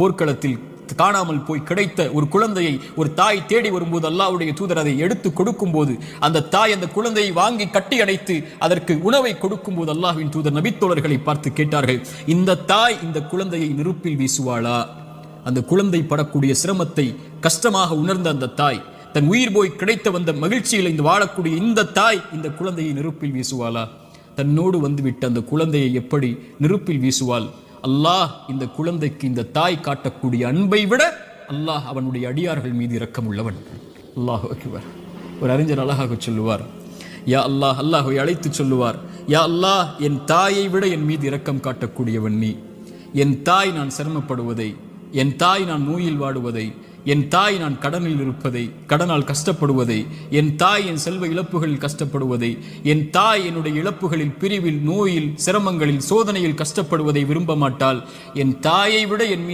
போர்க்களத்தில் காணாமல் போய் கிடைத்த ஒரு குழந்தையை ஒரு தாய் தேடி வரும்போது அல்லாவுடைய தூதர் அதை எடுத்து கொடுக்கும்போது அந்த தாய் அந்த குழந்தையை வாங்கி கட்டி அடைத்து அதற்கு உணவை கொடுக்கும்போது அல்லாஹ்வின் தூதர் நபித்தோழர்களை பார்த்து கேட்டார்கள் இந்த தாய் இந்த குழந்தையை நெருப்பில் வீசுவாளா? அந்த குழந்தை படக்கூடிய சிரமத்தை கஷ்டமாக உணர்ந்த அந்த தாய் தன் உயிர் போய் கிடைத்த வந்த மகிழ்ச்சியில் இந்த வாழக்கூடிய இந்த தாய் இந்த குழந்தையை நெருப்பில் வீசுவாளா? தன்னோடு வந்துவிட்ட அந்த குழந்தையை எப்படி நெருப்பில் வீசுவாள்? அல்லாஹ் இந்த குழந்தைக்கு இந்த தாய் காட்டக்கூடிய அன்பை விட அல்லாஹ் அவனுடைய அடியார்கள் மீது இரக்கம் உள்ளவன் அல்லாஹ் வைக்குவார் ஒரு அறிஞர் அழகாக சொல்லுவார் யா அல்லாஹ் அல்லாஹை அழைத்து சொல்லுவார் யா அல்லாஹ் என் தாயை விட என் மீது இரக்கம் காட்டக்கூடியவன் நீ. என் தாய் நான் சிரமப்படுவதை என் தாய் நான் நோயில் வாடுவதை என் தாய் நான் கடனில் இருப்பதை கடனால் கஷ்டப்படுவதை என் தாய் என் செல்வ இழப்புகளில் கஷ்டப்படுவதை என் தாய் என்னுடைய இழப்புகளில் பிரிவில் நோயில் சிரமங்களில் சோதனையில் கஷ்டப்படுவதை விரும்ப மாட்டால் என் தாயை விட என் மீது